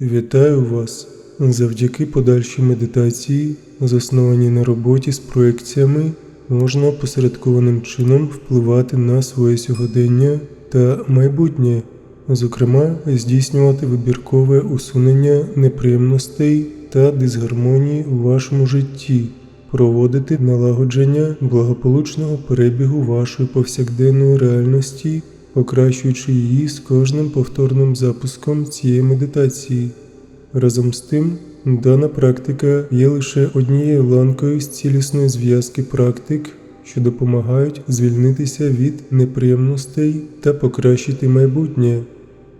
Вітаю вас! Завдяки подальшій медитації, заснованій на роботі з проекціями, можна посередкованим чином впливати на своє сьогодення та майбутнє, зокрема, здійснювати вибіркове усунення неприємностей та дисгармонії у вашому житті, проводити налагодження благополучного перебігу вашої повсякденної реальності, покращуючи її з кожним повторним запуском цієї медитації. Разом з тим, дана практика є лише однією ланкою з цілісної зв'язки практик, що допомагають звільнитися від неприємностей та покращити майбутнє.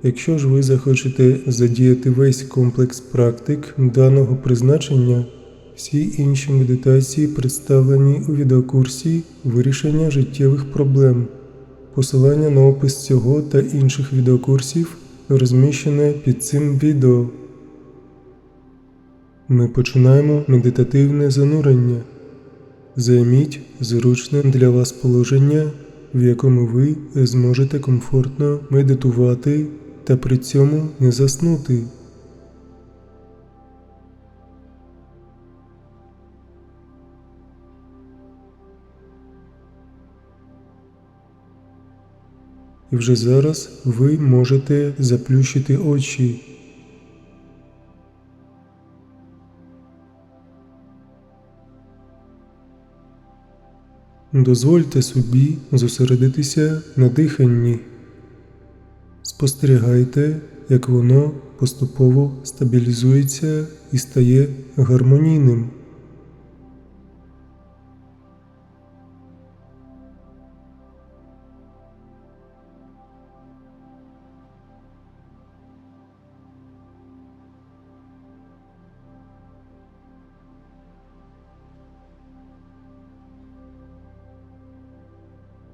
Якщо ж ви захочете задіяти весь комплекс практик даного призначення, всі інші медитації представлені у відеокурсі вирішення життєвих проблем. Посилання на опис цього та інших відеокурсів розміщене під цим відео. Ми починаємо медитативне занурення. Займіть зручне для вас положення, в якому ви зможете комфортно медитувати та при цьому не заснути. І вже зараз ви можете заплющити очі. Дозвольте собі зосередитися на диханні. Спостерігайте, як воно поступово стабілізується і стає гармонійним.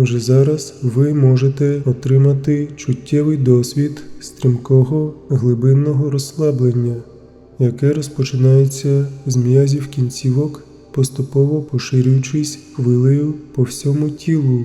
Вже зараз ви можете отримати чуттєвий досвід стрімкого глибинного розслаблення, яке розпочинається з м'язів кінцівок, поступово поширюючись хвилею по всьому тілу.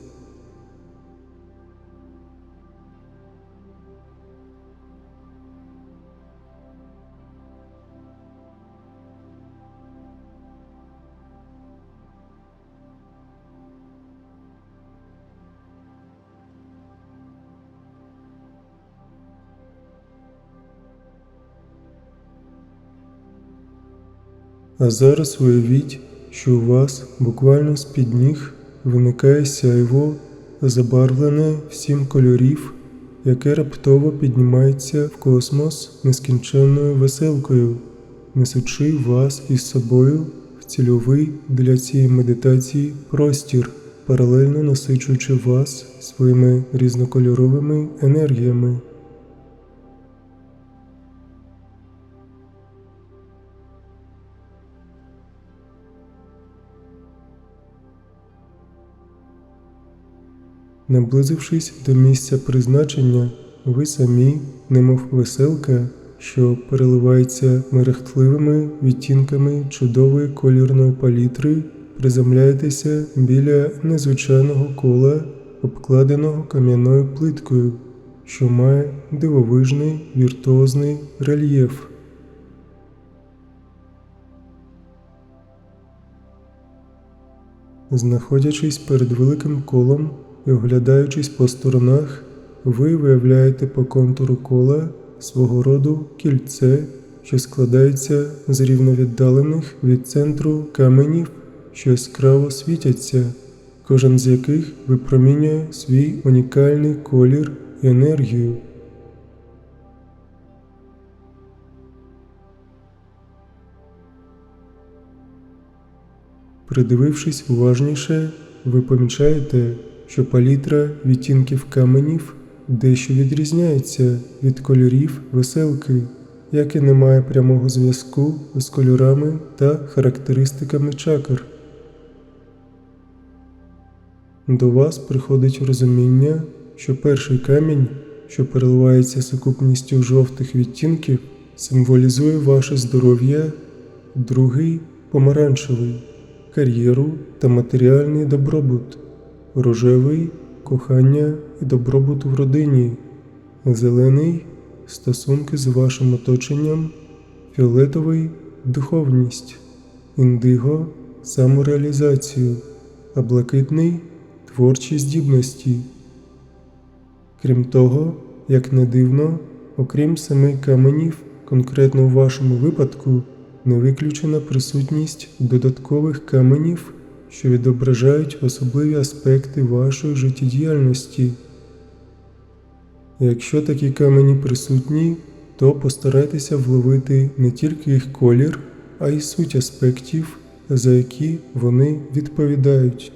А зараз уявіть, що у вас буквально з-під ніг виникає сяйво, забарвлене в сім кольорів, яке раптово піднімається в космос нескінченною веселкою, несучи вас із собою в цільовий для цієї медитації простір, паралельно насичуючи вас своїми різнокольоровими енергіями. Наблизившись до місця призначення, ви самі, немов веселка, що переливається мерехтливими відтінками чудової колірної палітри, приземляєтеся біля незвичайного кола, обкладеного кам'яною плиткою, що має дивовижний віртуозний рельєф. Знаходячись перед великим колом і оглядаючись по сторонах, ви виявляєте по контуру кола свого роду кільце, що складається з рівновіддалених від центру каменів, що яскраво світяться, кожен з яких випромінює свій унікальний колір і енергію. Придивившись уважніше, ви помічаєте, що палітра відтінків каменів дещо відрізняється від кольорів веселки, як і немає прямого зв'язку з кольорами та характеристиками чакр. До вас приходить розуміння, що перший камінь, що переливається сукупністю жовтих відтінків, символізує ваше здоров'я, другий помаранчевий кар'єру та матеріальний добробут, рожевий кохання і добробут в родині, зелений стосунки з вашим оточенням, фіолетовий духовність, індиго самореалізацію, а блакитний творчі здібності. Крім того, як не дивно, окрім семи каменів, конкретно у вашому випадку, не виключена присутність додаткових каменів, що відображають особливі аспекти вашої життєдіяльності. Якщо такі камені присутні, то постарайтеся вловити не тільки їх колір, а й суть аспектів, за які вони відповідають.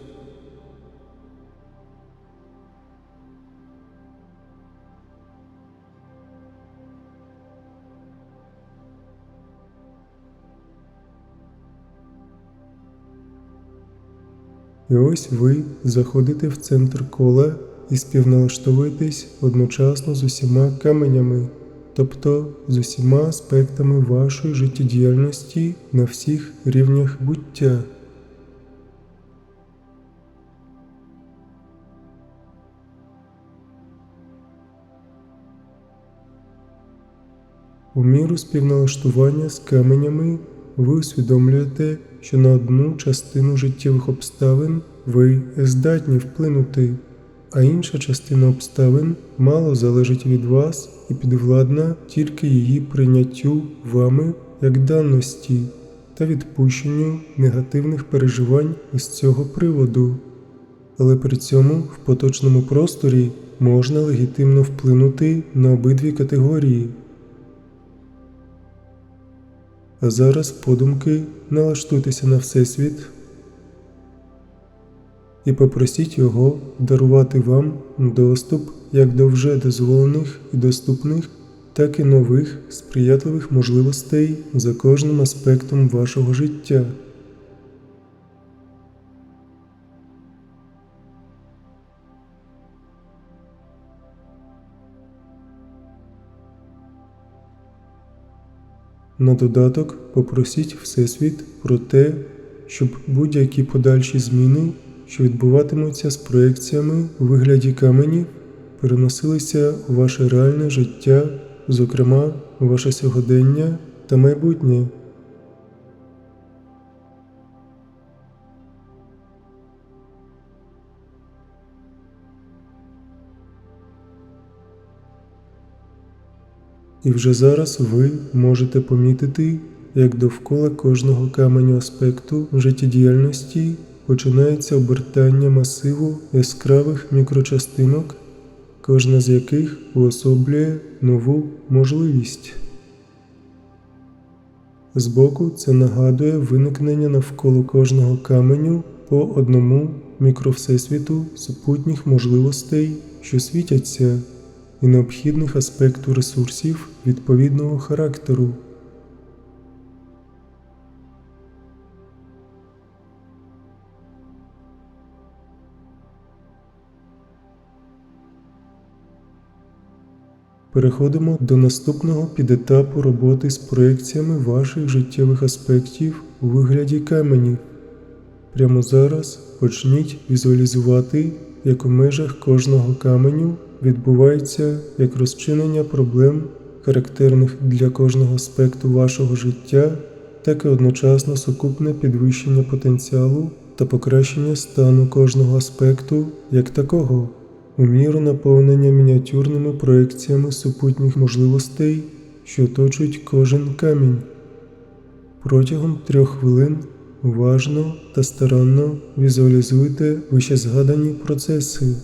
І ось ви заходите в центр кола і співналаштовуєтесь одночасно з усіма каменями, тобто з усіма аспектами вашої життєдіяльності на всіх рівнях буття. У міру співналаштування з каменями ви усвідомлюєте, що на одну частину життєвих обставин ви здатні вплинути, а інша частина обставин мало залежить від вас і підвладна тільки її прийняттю вами як даності та відпущенню негативних переживань з цього приводу. Але при цьому в поточному просторі можна легітимно вплинути на обидві категорії. А зараз, подумки, налаштуйтеся на Всесвіт і попросіть його дарувати вам доступ як до вже дозволених і доступних, так і нових сприятливих можливостей за кожним аспектом вашого життя. На додаток попросіть Всесвіт про те, щоб будь-які подальші зміни, що відбуватимуться з проекціями у вигляді каменів, переносилися у ваше реальне життя, зокрема ваше сьогодення та майбутнє. І вже зараз ви можете помітити, як довкола кожного каменю аспекту життєдіяльності починається обертання масиву яскравих мікрочастинок, кожна з яких уособлює нову можливість. Збоку це нагадує виникнення навколо кожного каменю по одному мікровсесвіту супутніх можливостей, що світяться і необхідних аспекту ресурсів відповідного характеру. Переходимо до наступного підетапу роботи з проекціями ваших життєвих аспектів у вигляді каменів. Прямо зараз почніть візуалізувати, як у межах кожного каменю відбувається як розчинення проблем, характерних для кожного аспекту вашого життя, так і одночасно сукупне підвищення потенціалу та покращення стану кожного аспекту як такого, у міру наповнення мініатюрними проекціями супутніх можливостей, що оточують кожен камінь. Протягом трьох хвилин уважно та старанно візуалізуйте вищезгадані процеси.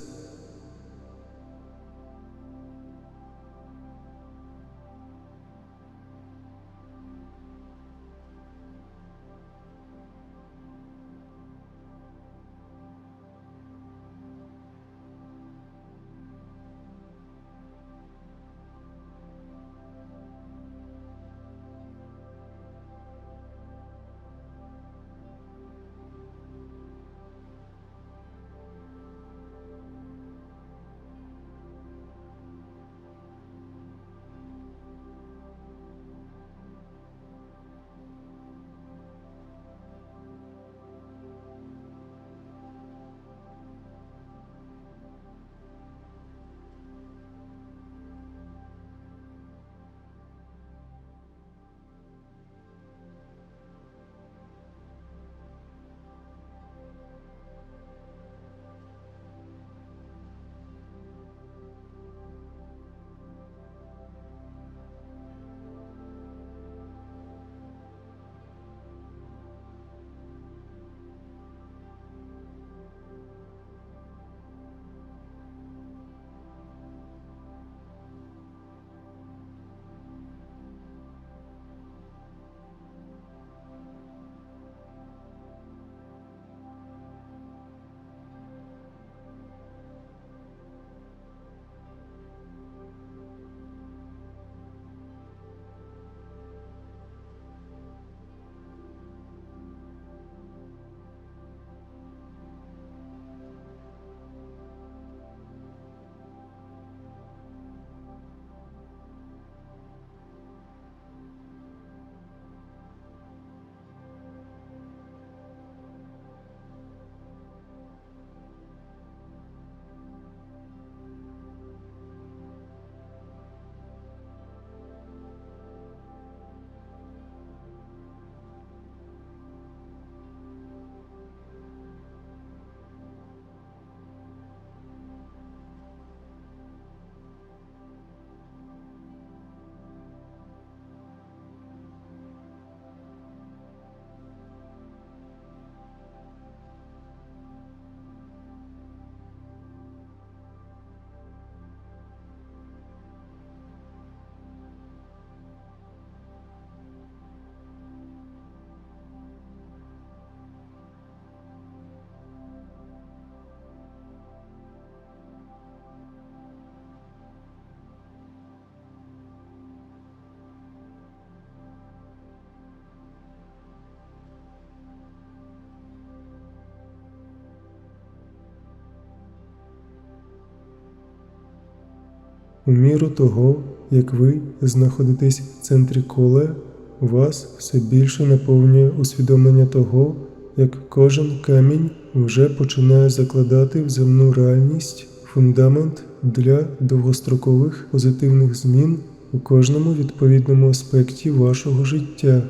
У міру того, як ви знаходитесь в центрі кола, вас все більше наповнює усвідомлення того, як кожен камінь вже починає закладати в земну реальність фундамент для довгострокових позитивних змін у кожному відповідному аспекті вашого життя.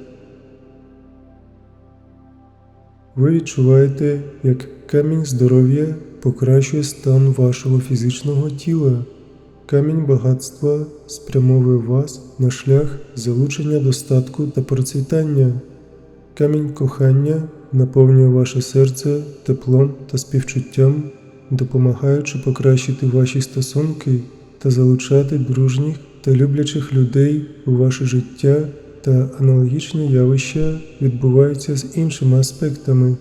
Ви відчуваєте, як камінь здоров'я покращує стан вашого фізичного тіла. Камінь багатства спрямовує вас на шлях залучення достатку та процвітання. Камінь кохання наповнює ваше серце теплом та співчуттям, допомагаючи покращити ваші стосунки та залучати дружніх та люблячих людей у ваше життя та аналогічні явища відбуваються з іншими аспектами.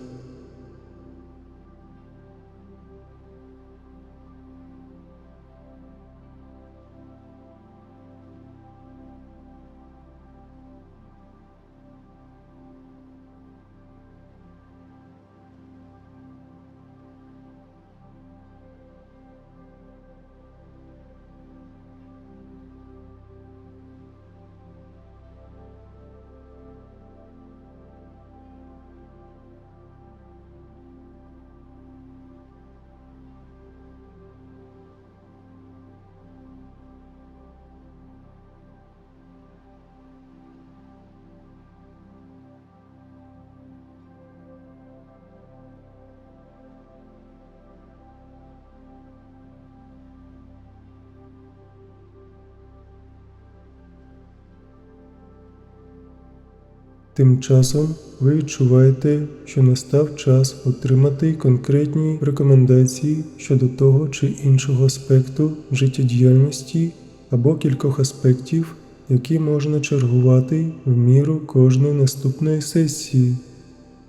Тим часом ви відчуваєте, що настав час отримати конкретні рекомендації щодо того чи іншого аспекту життєдіяльності або кількох аспектів, які можна чергувати в міру кожної наступної сесії.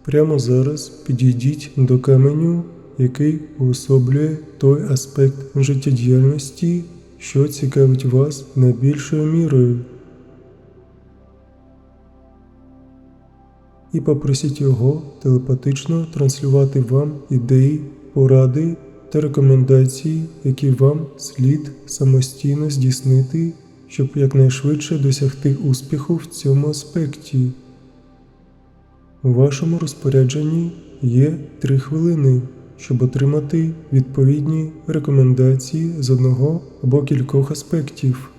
Прямо зараз підійдіть до каменю, який уособлює той аспект життєдіяльності, що цікавить вас найбільшою мірою. І попросіть його телепатично транслювати вам ідеї, поради та рекомендації, які вам слід самостійно здійснити, щоб якнайшвидше досягти успіху в цьому аспекті. У вашому розпорядженні є три хвилини, щоб отримати відповідні рекомендації з одного або кількох аспектів.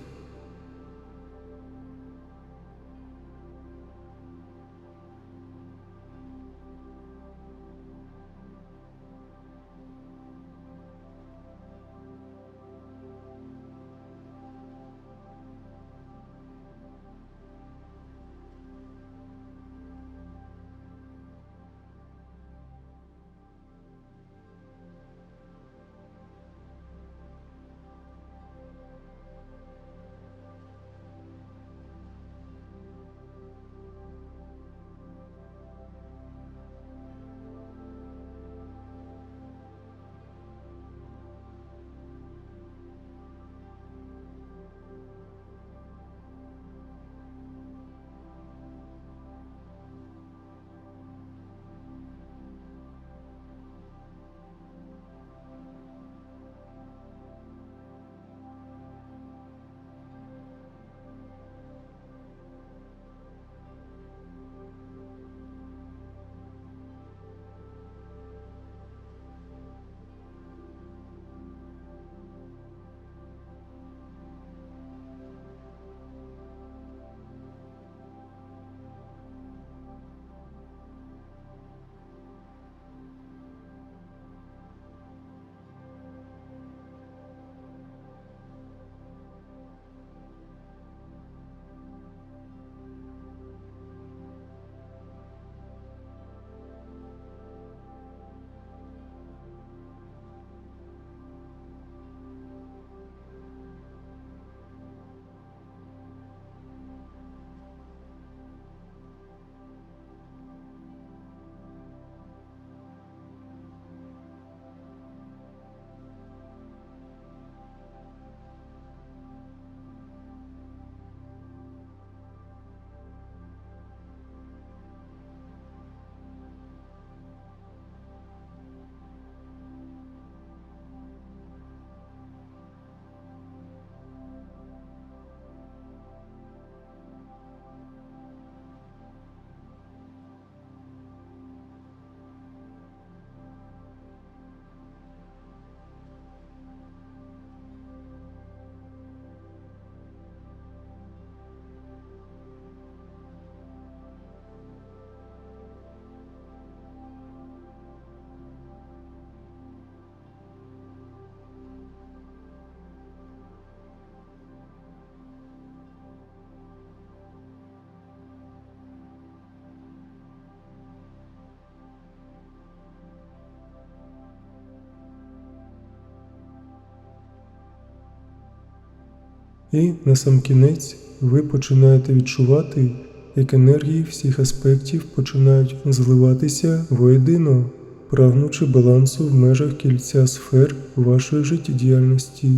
І насамкінець ви починаєте відчувати, як енергії всіх аспектів починають зливатися воєдино, прагнучи балансу в межах кільця сфер вашої життєдіяльності.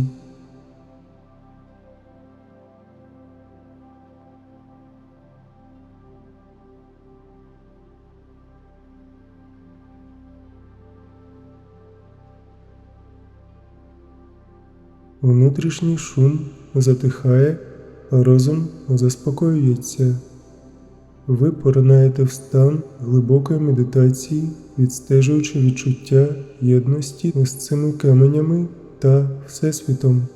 Внутрішній шум затихає, а розум заспокоюється. Ви поринаєте в стан глибокої медитації, відстежуючи відчуття єдності з цими каменями та Всесвітом.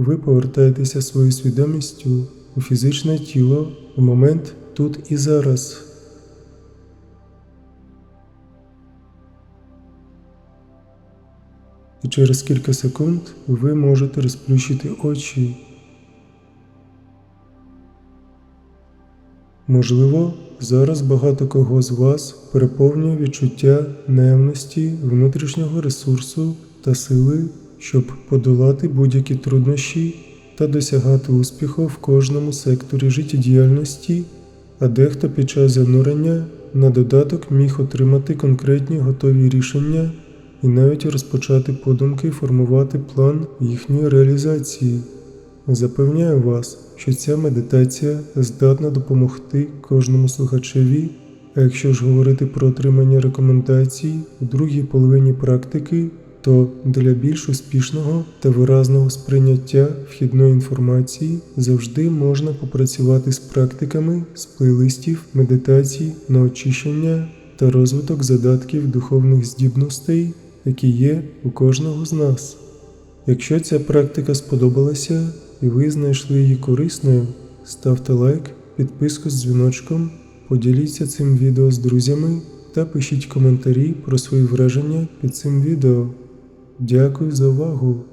Ви повертаєтеся своєю свідомістю у фізичне тіло в момент тут і зараз. І через кілька секунд ви можете розплющити очі. Можливо, зараз багато кого з вас переповнює відчуття наявності внутрішнього ресурсу та сили, щоб подолати будь-які труднощі та досягати успіху в кожному секторі життєдіяльності, а дехто під час занурення на додаток міг отримати конкретні готові рішення і навіть розпочати подумки формувати план їхньої реалізації. Запевняю вас, що ця медитація здатна допомогти кожному слухачеві, а якщо ж говорити про отримання рекомендацій у другій половині практики, то для більш успішного та виразного сприйняття вхідної інформації завжди можна попрацювати з практиками з плейлистів медитацій на очищення та розвиток задатків духовних здібностей, які є у кожного з нас. Якщо ця практика сподобалася і ви знайшли її корисною, ставте лайк, підписку з дзвіночком, поділіться цим відео з друзями та пишіть коментарі про свої враження під цим відео. Дякую за увагу!